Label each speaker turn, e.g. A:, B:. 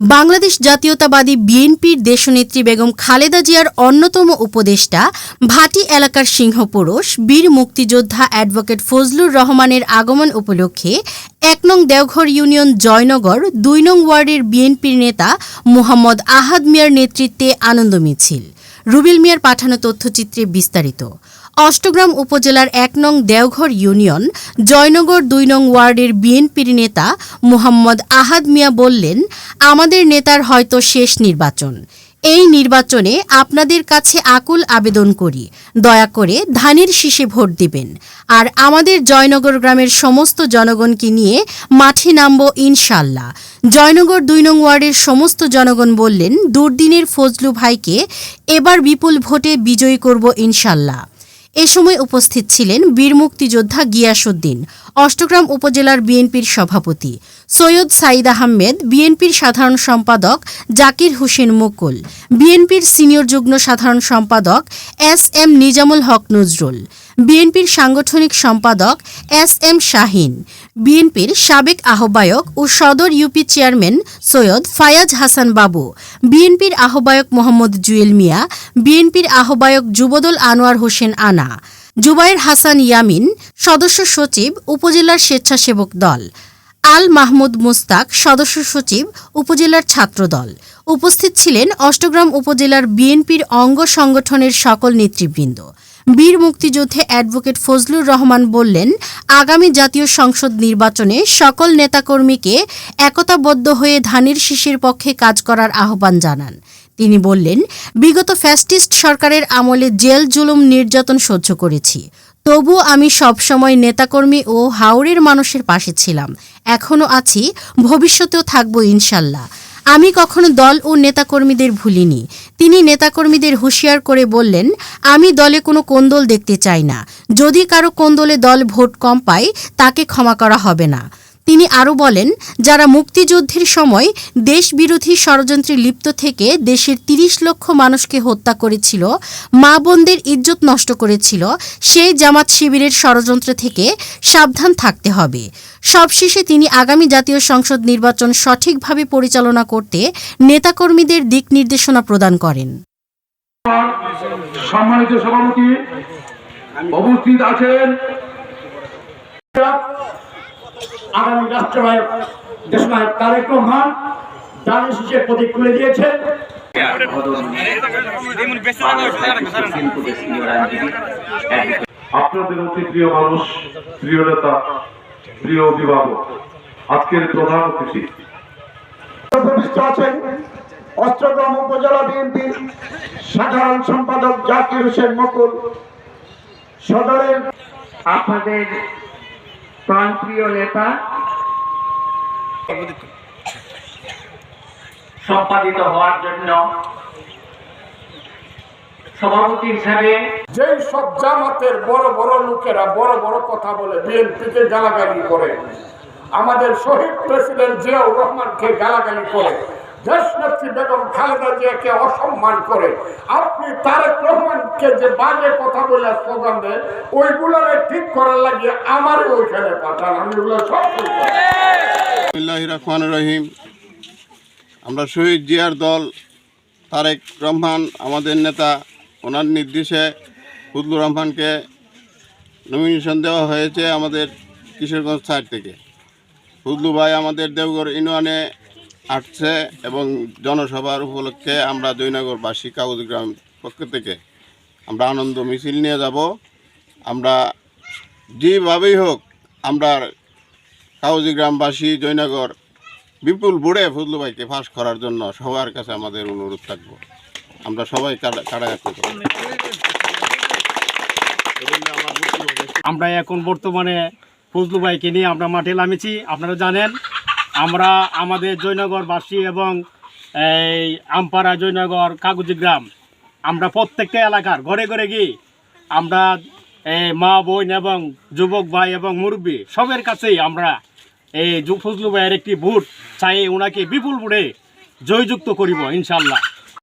A: বাংলাদেশ জাতীয়তাবাদী বিএনপির দেশনেত্রী বেগম খালেদা জিয়ার অন্যতম উপদেষ্টা ভাটি এলাকার সিংহপুরুষ বীর মুক্তিযোদ্ধা অ্যাডভোকেট ফজলুর রহমানের আগমন উপলক্ষে এক নং দেওঘর ইউনিয়ন জয়নগর, দুই নং ওয়ার্ডের বিএনপির নেতা মোহাম্মদ আহাদ মিয়ার নেতৃত্বে আনন্দ মিছিল। রুবিল মিয়ার পাঠানো তথ্যচিত্রে বিস্তারিত। অষ্টগ্রাম উপজেলার এক নং দেওঘর ইউনিয়ন, জয়নগর দুই নং ওয়ার্ডের বিএনপির নেতা মোহাম্মদ আহাদ মিয়া বললেন, আমাদের নেতার হয়তো শেষ নির্বাচন। এই নির্বাচনে আপনাদের কাছে আকুল আবেদন করি। দয়া করে ধানের শীষে ভোট দিবেন। আর আমাদের জয়নগর গ্রামের সমস্ত জনগণকে নিয়ে মাঠে নামব ইনশাল্লাহ জয়নগর দুই নং ওয়ার্ডের সমস্ত জনগণ বললেন, দুর্দিনের ফজলু ভাইকে এবার বিপুল ভোটে বিজয়ী করব ইনশাল্লাহ এ সময় উপস্থিত ছিলেন বীর মুক্তিযোদ্ধা গিয়াসুদ্দিন অষ্টগ্রাম উপজেলার বিএনপির সভাপতি, সৈয়দ সাইদ আহমেদ, বিএনপির সাধারণ সম্পাদক জাকির হোসেন মুকুল, বিএনপির সিনিয়র যুগ্ম সাধারণ সম্পাদক এস এম নিজামুল হক নজরুল, বিএনপির সাংগঠনিক সম্পাদক এস এম শাহিন বিএনপির সাবেক আহ্বায়ক ও সদর ইউপি চেয়ারম্যান সৈয়দ ফায়াজ হাসান বাবু, বিএনপির আহ্বায়ক মোহাম্মদ জুয়েল মিয়া, বিএনপির আহ্বায়ক যুবদল আনোয়ার হোসেন আনা, জুবাইর হাসান ইয়ামিন, সদস্য সচিব, উপজেলার স্বেচ্ছাসেবক দল, আল মাহমুদ মুস্তাক, সদস্য সচিব, উপজেলার ছাত্রদল। উপস্থিত ছিলেন অষ্টগ্রাম উপজেলার বিএনপির অঙ্গ সংগঠনের সকল নেতৃবৃন্দ। বীর মুক্তিযুদ্ধে অ্যাডভোকেট ফজলুর রহমান বললেন, আগামী জাতীয় সংসদ নির্বাচনে সকল নেতাকর্মীকে একতাবদ্ধ হয়ে ধানের শীষের পক্ষে কাজ করার আহ্বান জানান। তিনি বললেন, বিগত ফ্যাসিস্ট সরকারের আমলে জেল জুলুম নির্যাতন সহ্য করেছি। তবু আমি সবসময় নেতাকর্মী ও হাওড়ের মানুষের পাশে ছিলাম। এখনও আছি, ভবিষ্যতেও থাকব ইনশাল্লাহ। আমি কখনো দল ও নেতাকর্মীদের ভুলিনি। তিনি নেতাকর্মীদের হুঁশিয়ার করে বললেন, আমি দলে কোনো কোন্দল দেখতে চাই না। যদি কারও কোন্দলে দল ভোট কম পায়, তাকে ক্ষমা করা হবে না। তিনি আরও বলেন, যারা মুক্তিযুদ্ধের সময় দেশবিরোধী ষড়যন্ত্রে লিপ্ত থেকে দেশের তিরিশ লক্ষ মানুষকে হত্যা করেছিল, মা বোনদের ইজ্জত নষ্ট করেছিল সেই জামাত শিবিরের ষড়যন্ত্র থেকে সাবধান থাকতে হবে। সবশেষে তিনি আগামী জাতীয় সংসদ নির্বাচন সঠিকভাবে পরিচালনা করতে নেতাকর্মীদের দিক নির্দেশনা প্রদান করেন।
B: সম্মানিত সভাপতি, উপস্থিত আছেন।
C: আগামী রাষ্ট্রনায়ক দেশনায়ক তারেক রহমান দানের শীষের প্রতীক তুলে দিয়েছেন
B: আপনাদের অতি প্রিয় মানুষ প্রিয় নেতা প্রিয় অভিভাবক আজকের প্রধান অতিথি।
C: উপস্থিত আছেন অস্ত্রগ্রাম উপজেলা বিএনপির সাধারণ সম্পাদক জাকির হোসেন মুকুল। সদরের
D: আপনাদের প্রাণপ্রিয় নেতা, সম্পাদিত হওয়ার জন্য সভাপতি হিসাবে
E: যেই সব জামাতের বড় বড় লোকেরা বড় বড় কথা বলে, বিএনপিকে গালাগালি করে, আমাদের শহীদ প্রেসিডেন্ট জিয়াউর রহমানকে গালাগালি করে দেশনেত্রী বেগম খালেদা জিয়াকে অসম্মান করে, আপনি তারেক রহমানকে যে বাজে কথা বলে স্লোগান দেয় ওইগুলোরে ঠিক করার লাগিয়ে আমারও ওইখানে পাঠান, আমি ওগুলো
F: রহমান রহিম। আমরা শহীদ জিয়ার দল, তারেক রহমান আমাদের নেতা, ওনার নির্দেশে ফজলুর রহমানকে নমিনেশন দেওয়া হয়েছে আমাদের কিশোরগঞ্জ সাইড থেকে। ফজলু ভাই আমাদের দেওঘর ইউনিয়নে আসছে এবং জনসভার উপলক্ষে আমরা জয়নগরবাসী কাগজগ্রাম পক্ষ থেকে আমরা আনন্দ মিছিল নিয়ে যাব। আমরা যেভাবেই হোক আমরা কাউজি গ্রামবাসী জয়নগর বিপুল বুড়ে ফজলু ভাইকে ফাঁস করার জন্য সবার কাছে আমাদের অনুরোধ থাকব। আমরা সবাই করব
G: আমরা এখন বর্তমানে ফজলু ভাইকে নিয়ে আমরা মাঠে নামেছি। আপনারা জানেন আমরা আমাদের জয়নগরবাসী এবং এই আমপাড়া জয়নগর কাগজি গ্রাম, আমরা প্রত্যেকটা এলাকার ঘরে ঘরে গিয়ে আমরা এই মা, বোন এবং যুবক ভাই এবং মুরব্বী সবের কাছেই আমরা এই ফজলু ভাইয়ের একটি ভোট চাই ওনাকে বিপুল ভোটে জয়যুক্ত করিব ইনশাল্লাহ